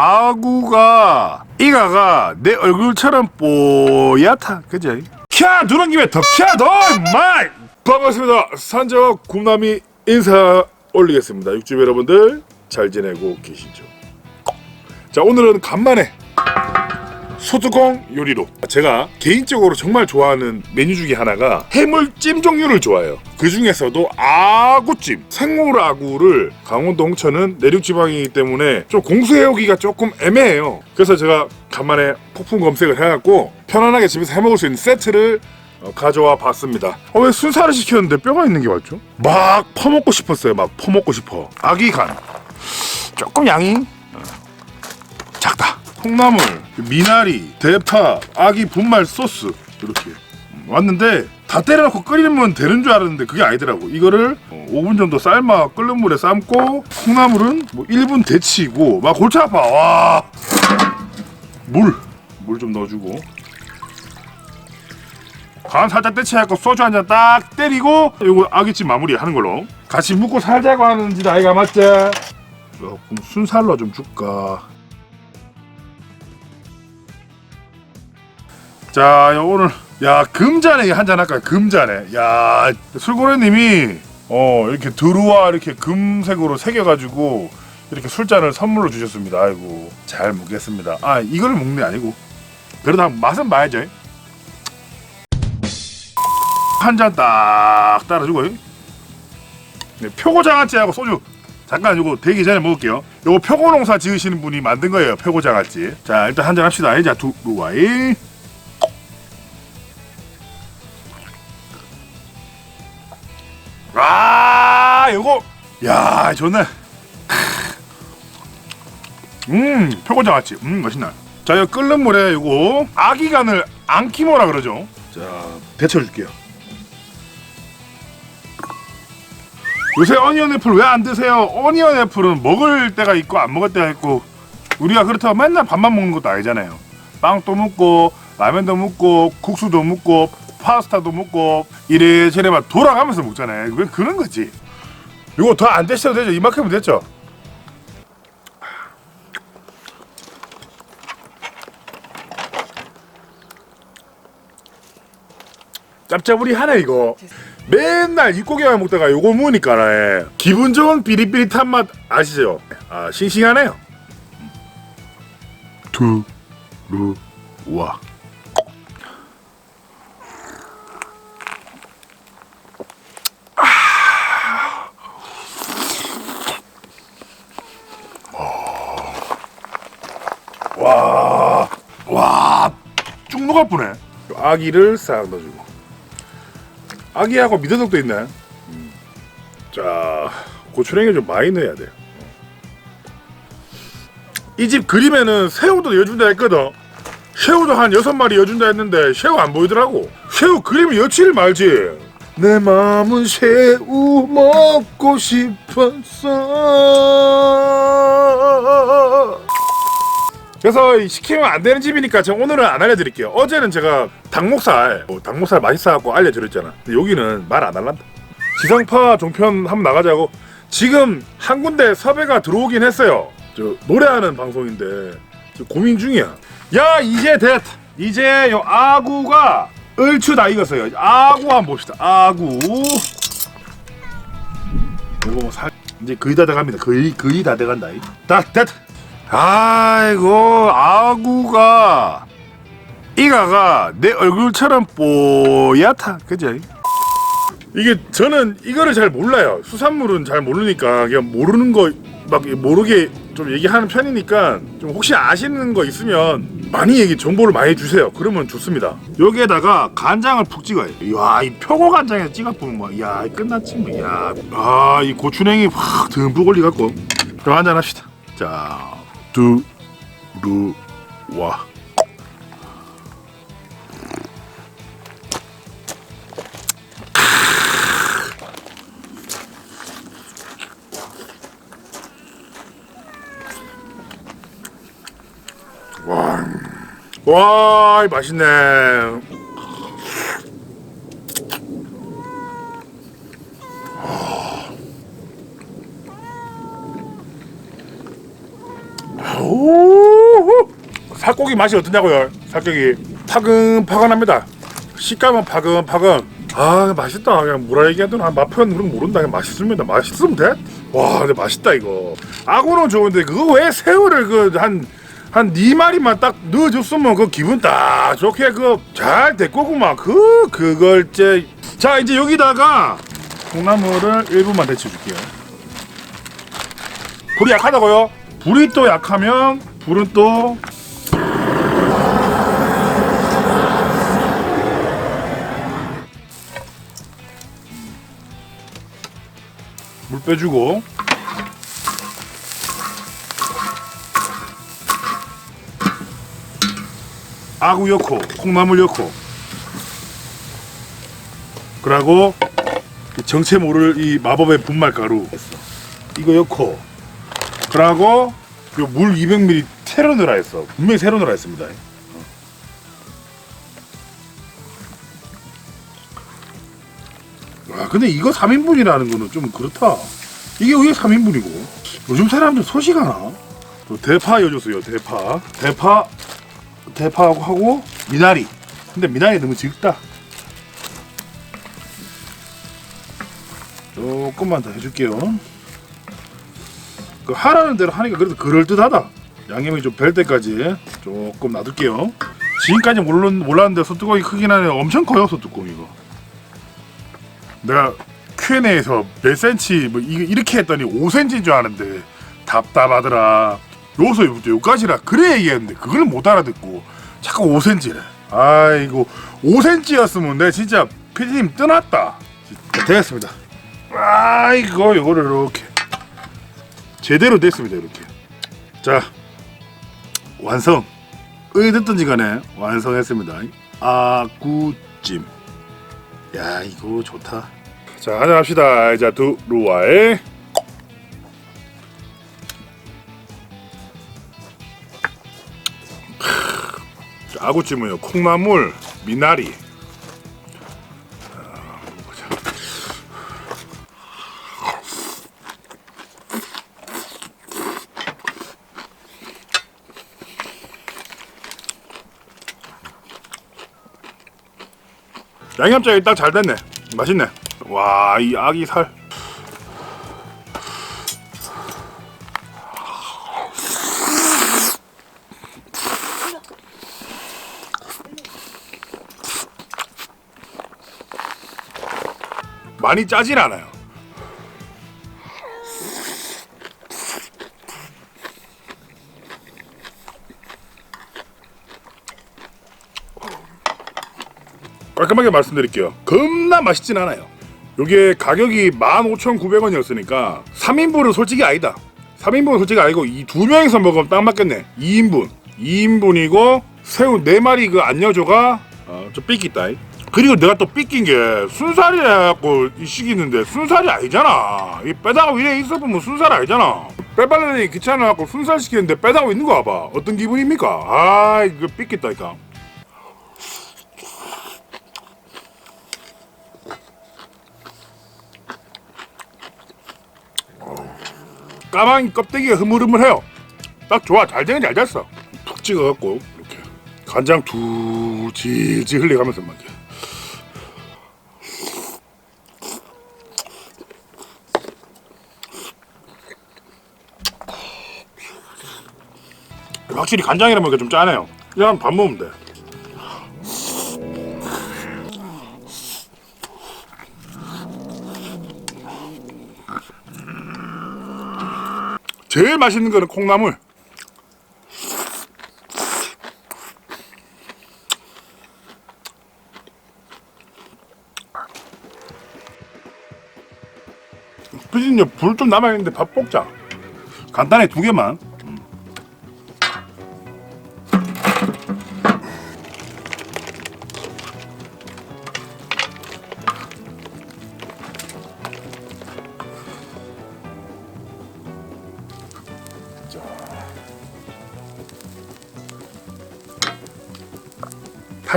아구가 이가가 내 얼굴처럼 뽀얗다 그지? 캬 누른 김에 더캬더 마이 반갑습니다 산적 굽남이 인사 올리겠습니다 육즙 여러분들 잘 지내고 계시죠? 자 오늘은 간만에 소뚜껑 요리로. 제가 개인적으로 정말 좋아하는 메뉴 중에 하나가 해물찜 종류를 좋아해요. 그 중에서도 아구찜 생물 아구를 강원도 홍천은 내륙 지방이기 때문에 좀 공수해오기가 조금 애매해요. 그래서 제가 간만에 폭풍 검색을 해갖고 편안하게 집에서 해먹을 수 있는 세트를 어, 가져와 봤습니다. 어, 왜 순살을 시켰는데 뼈가 있는 게 맞죠? 막 퍼먹고 싶었어요. 막 퍼먹고 싶어. 아기 간. 조금 양이 어, 작다. 콩나물, 미나리, 대파, 아기 분말 소스 이렇게 음, 왔는데 다 때려놓고 끓이면 되는 줄 알았는데 그게 아니더라고. 이거를 어, 5분 정도 삶아 끓는 물에 삶고 콩나물은 뭐 1분 데치고 막 골치 아파. 와. 물, 물 좀 넣어주고. 간 살짝 데쳐갖고 소주 한 잔 딱 때리고 이거 아기찜 마무리 하는 걸로 같이 묵고 살자고 하는 짓 아이가 맞지? 조금 순살로 좀 줄까? 자, 야, 오늘 야 금잔에 한잔 할까요? 금잔에. 야 술고래님이 어 이렇게 드루와 이렇게 금색으로 새겨가지고 이렇게 술잔을 선물로 주셨습니다. 아이고 잘 먹겠습니다. 아 이걸 먹는 게 아니고 한 맛은 봐야죠. 한 잔 딱 따라주고 네, 표고장아찌하고 소주 잠깐 이거 되기 전에 먹을게요. 요거 표고농사 지으시는 분이 만든 거예요. 표고장아찌. 자 일단 한 잔 합시다. 자 두루와이. 아 요거 야 좋네. 음 표고장아찌. 음 맛있나. 자 이거 끓는 물에 요거 아기간을 안키모라 그러죠. 자 데쳐줄게요. 요새 어니언 애플 왜 안 드세요? 어니언 애플은 먹을 때가 있고 안 먹을 때가 있고 우리가 그렇다고 맨날 밥만 먹는 것도 아니잖아요. 빵도 먹고 라면도 먹고 국수도 먹고 파스타도 먹고 이래저래 막 돌아가면서 먹잖아요. 왜 그런 거지? 이거 더안 드셔도 되죠? 이만큼은 됐죠? 짭짜부리 하네 이거. 맨날 육고기만 먹다가 요거 먹으니까 예. 기분 좋은 비릿비릿한 맛 아시죠? 아 싱싱하네요. 두루와 와, 와, 뿌네. 아기를 싹 넣어주고. 아기하고 미더덕도 있네. 음. 자, 고추냉이 좀 많이 넣어야 돼. 이 집 그림에는 새우도 여준다 했거든. 새우도 한 여섯 마리 여준다 했는데 새우 안 보이더라고. 새우 그림을 여치를 말지. 내 마음은 새우 먹고 싶었어. 그래서 이 시키면 안 되는 집이니까 제가 오늘은 안 알려드릴게요. 어제는 제가 닭목살, 어, 닭목살 맛있어갖고 알려드렸잖아. 근데 여기는 말 안 할란다. 지상파 종편 한번 나가자고. 지금 한 군데 섭외가 들어오긴 했어요. 저 노래하는 방송인데 고민 중이야. 야 이제 됐. 이제 요 아구가 얼추 다 익었어요. 아구 한번 봅시다. 아구. 이거 살 이제 거의 다 돼갑니다. 거의 거의 다 돼간다. 다 됐. 아이고 아구가. 이가가 내 얼굴처럼 뽀얗다. 그죠? 이게 저는 이거를 잘 몰라요. 수산물은 잘 모르니까 그냥 모르는 거 막 모르게 좀 얘기하는 편이니까 좀 혹시 아시는 거 있으면 많이 얘기 정보를 많이 주세요. 그러면 좋습니다. 여기에다가 간장을 푹 찍어요. 이야 이 표고 간장에 찍어 보면 뭐야 끝났지 뭐야아이 고추냉이 확 듬뿍 올리갖고. 좀 한잔 합시다. 자 두루와 와, 맛있네. 오, 살코기 맛이 어떠냐고요? 살코기 파근파근합니다. 식감은 파근파근. 아 맛있다. 그냥 뭐라 얘기하든 맛 표현 그런 거 모른다. 그냥 맛있습니다. 맛있으면 돼. 와 근데 맛있다 이거. 아구는 좋은데 그거 왜 새우를 그한 한네 마리만 딱 넣어줬으면 그 기분 딱 좋게 그잘 됐고구만 그 그걸 째 자 이제 여기다가 콩나물을 1분만 데쳐줄게요. 불이 약하다고요? 불이 또 약하면 불은 또 물 빼주고. 아구 넣고 콩나물 넣고. 그리고 이 정체 모를 이 마법의 분말 가루. 이거 넣고 그러고 물 200ml 새로 넣으라 했어. 분명히 새로 넣으라 했습니다. 와 근데 이거 3인분이라는 거는 좀 그렇다. 이게 왜 3인분이고? 요즘 사람들 소식 하나? 또 대파 여줬어요 대파. 대파 대파하고 하고 미나리. 근데 미나리 너무 적다. 조금만 더 해줄게요 그 하라는 대로 하니까 그래도 그럴듯하다. 양념이 좀 별 때까지 조금 놔둘게요. 지금까지 몰랐, 몰랐는데 소뚜껑이 크긴 하네. 엄청 커요 소뚜껑 이거. 내가 Q&A에서 몇 센치 뭐 이- 이렇게 했더니 5cm인 줄 아는데 답답하더라. 요소 요까지라 그래 얘기했는데 그걸 못 알아듣고 자꾸 5cm래. 아이고 5cm였으면 내가 진짜 피디님 떠났다. 자, 되었습니다. 아이고 요거를 이렇게 제대로 됐습니다 이렇게. 자 완성. 어디 듣든지 간에 완성했습니다. 아구찜. 야 이거 좋다. 자 한잔 합시다. 자 두루와의 자, 아구찜은요 콩나물 미나리 양념장이 딱 잘 됐네. 맛있네. 와 이 아기 살. 많이 짜진 않아요 깔끔하게 말씀드릴게요. 겁나 맛있진 않아요. 요게 가격이 15,900원이었으니까 3인분은 솔직히 아니다. 3인분은 솔직히 아니고 이 두 명이서 먹으면 딱 맞겠네. 2인분. 2인분이고 새우 4마리 그 안여조가 어, 좀 삐끼다. 그리고 내가 또 삐낀 게 순살이 해갖고 이 시기는데 순살이 아니잖아. 이 빼다가 위에 있어 보면 순살 아니잖아. 빼발라니 귀찮아갖고 순살 시키는데 빼다가 있는 거 봐봐. 어떤 기분입니까? 아 이거 삐끼다니까. 까만 껍데기가 흐물흐물해요. 딱 좋아. 잘 되긴 잘 됐어. 푹 찍어갖고 이렇게 간장 두 질질 흘려가면서 막. 확실히 간장이라 먹으니까 좀 짜네요. 그냥 밥 먹으면 돼. 제일 맛있는 거는 콩나물. 피디님 불 좀 남아있는데 밥 볶자. 간단히 두 개만.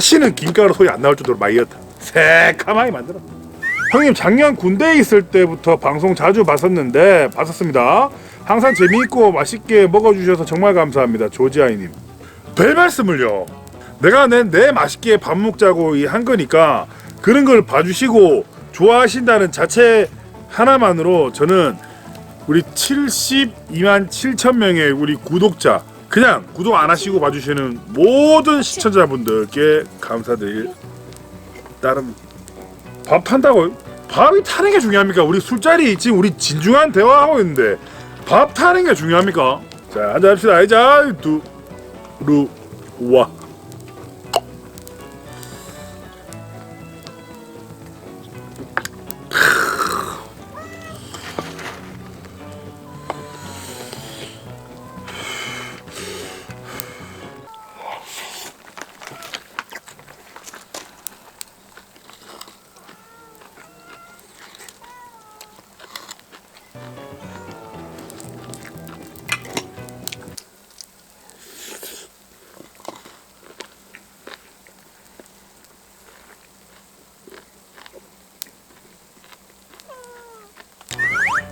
다시는 김가루 소리 안 나올 정도로 마이었다. 새카마이 만들어. 형님 작년 군대에 있을 때부터 방송 자주 봤었는데 봤었습니다. 항상 재미있고 맛있게 먹어주셔서 정말 감사합니다. 조지아이님. 별 말씀을요. 내가 내, 내 맛있게 밥 먹자고 이 한 거니까 그런 걸 봐주시고 좋아하신다는 자체 하나만으로 저는 우리 72만 7천 명의 우리 구독자 그냥 구독 안 하시고 봐주시는 모든 시청자분들께 감사드릴 따름 밥 탄다고 밥이 타는 게 중요합니까? 우리 술자리 지금 우리 진중한 대화하고 있는데 밥 타는 게 중요합니까? 자 한잔 합시다 자 두루와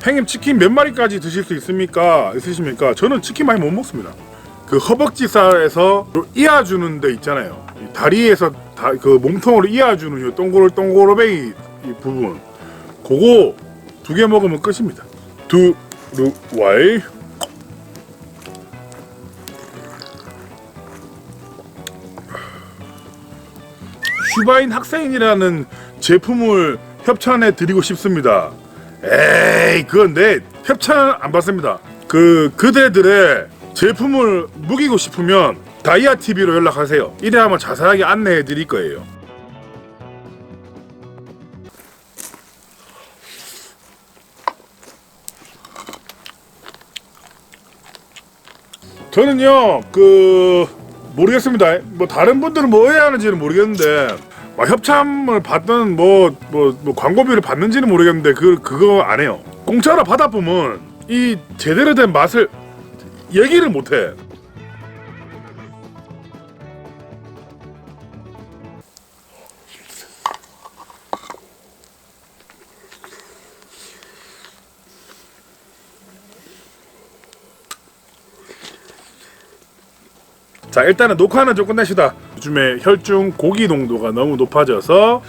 형님 치킨 몇 마리까지 드실 수 있습니까? 있으십니까? 저는 치킨 많이 못 먹습니다. 그 허벅지살에서 이어주는 데 있잖아요. 이 다리에서 다, 그 몸통으로 이어주는 요 동글 동그로뱅이 이 부분, 그거 두 개 먹으면 끝입니다. 두 루와이 슈바인 학생이라는 제품을 협찬해 드리고 싶습니다. 에이 그건 내 협찬 안 받습니다. 그 그대들의 제품을 무기고 싶으면 다이아 TV로 연락하세요. 이래 하면 자세하게 안내해 드릴 거예요. 저는요 그 모르겠습니다. 뭐 다른 분들은 뭐 의아하는지는 모르겠는데 막 협찬을 받든 뭐, 뭐, 뭐 광고비를 받는지는 모르겠는데 그 그거 안 해요. 공짜로 받아보면 이 제대로 된 맛을 얘기를 못 해. 자 일단은 녹화는 좀 끝내시다 요즘에 혈중 고기 농도가 너무 높아져서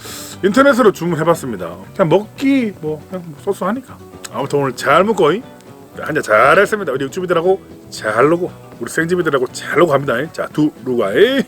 인터넷으로 주문해봤습니다. 그냥 먹기 뭐 그냥 소소하니까. 아무튼 오늘 잘 먹고 한잔 잘했습니다. 우리 육주비들하고 잘 놀고 우리 생지비들하고 잘 놀고 갑니다. 자 두루가이